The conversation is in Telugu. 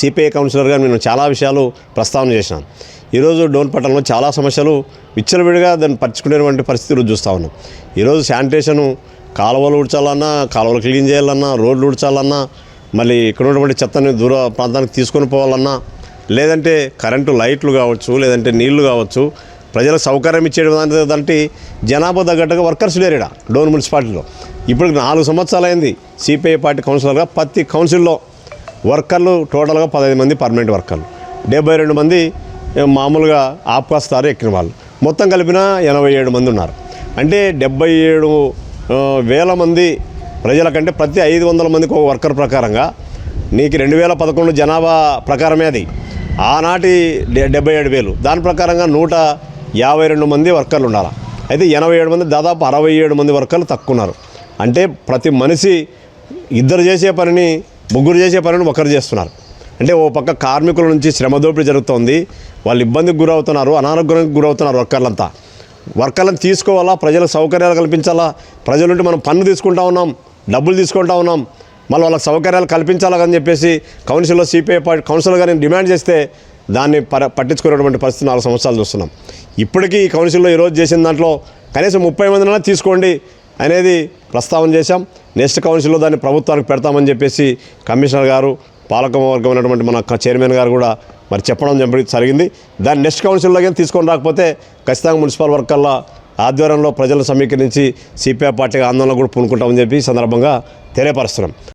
సిపిఐ కౌన్సిలర్గా నేను చాలా విషయాలు ప్రస్తావన చేసినాను. ఈరోజు డోన్ పట్టణంలో చాలా సమస్యలు విచ్చలవిడిగా దాన్ని పరుచుకునేటువంటి పరిస్థితి ఈరోజు చూస్తూ ఉన్నాం. ఈరోజు శానిటేషను కాలువలు ఊడ్చాలన్నా కాలువలు క్లీన్ చేయాలన్నా రోడ్లు ఊడ్చాలన్నా మళ్ళీ ఇక్కడ ఉన్నటువంటి చెత్తని దూర ప్రాంతానికి తీసుకొని పోవాలన్నా లేదంటే కరెంటు లైట్లు కావచ్చు లేదంటే నీళ్ళు కావచ్చు ప్రజలకు సౌకర్యం ఇచ్చేటువంటి జనాభా తగ్గట్టుగా వర్కర్స్ లేరు ఇక్కడ డోన్ మున్సిపాలిటీలో. ఇప్పుడు నాలుగు సంవత్సరాలు అయింది సిపిఐ పార్టీ కౌన్సిలర్గా ప్రతి కౌన్సిల్లో వర్కర్లు టోటల్గా పదహైదు మంది పర్మనెంట్ వర్కర్లు. డెబ్బై రెండు మంది మామూలుగా ఆప్కాస్తారు ఎక్కిన వాళ్ళు. మొత్తం కలిపిన ఎనభై ఏడు మంది ఉన్నారు. అంటే డెబ్బై ఏడు వేల మంది ప్రజల కంటే ప్రతి ఐదు వందల మందికి ఒక వర్కర్ ప్రకారంగా నీకు రెండు వేల పదకొండు జనాభా ప్రకారమే అది. ఆనాటి డె- డెబ్బై ఏడు వేలు. దాని ప్రకారంగా నూట యాభై రెండు మంది వర్కర్లు ఉండాలి. అయితే ఎనభై ఏడు మంది దాదాపు అరవై ఏడు మంది వర్కర్లు తక్కువ ఉన్నారు. అంటే ప్రతి మనిషి ఇద్దరు చేసే పనిని ముగ్గురు చేసే పనులు ఒకరు చేస్తున్నారు. అంటే ఓ పక్క కార్మికుల నుంచి శ్రమ దోపిడీ జరుగుతోంది. వాళ్ళు ఇబ్బందికి గురవుతున్నారు అనారోగ్యానికి గురవుతున్నారు వర్కర్లంతా. వర్కర్లను తీసుకోవాలా? ప్రజలకు సౌకర్యాలు కల్పించాలా? ప్రజల నుండి మనం పన్ను తీసుకుంటా ఉన్నాం డబ్బులు తీసుకుంటా ఉన్నాం. మళ్ళీ వాళ్ళకి సౌకర్యాలు కల్పించాలని చెప్పేసి కౌన్సిల్లో సిపిఐ పార్టీ కౌన్సిల్గా నేను డిమాండ్ చేస్తే దాన్ని పర పట్టించుకునేటువంటి పరిస్థితి నాలుగు సంవత్సరాలు చూస్తున్నాం. ఇప్పటికీ ఈ కౌన్సిల్లో ఈరోజు చేసిన దాంట్లో కనీసం ముప్పై మందినైనా తీసుకోండి. అనేది ప్రస్తావన చేశాం. నెక్స్ట్ కౌన్సిల్లో దాన్ని ప్రభుత్వానికి పెడతామని చెప్పేసి కమిషనర్ గారు పాలకవర్గం ఉన్నటువంటి మన చైర్మన్ గారు కూడా మరి చెప్పడం జరిగింది. దాన్ని నెక్స్ట్ కౌన్సిల్లోకి తీసుకొని రాకపోతే ఖచ్చితంగా మున్సిపల్ వర్కర్ల ఆధ్వర్యంలో ప్రజలు సమీకరించి సిపిఐ పార్టీ ఆందోళన కూడా పూనుకుంటామని చెప్పి సందర్భంగా తెలియపరుస్తున్నాం.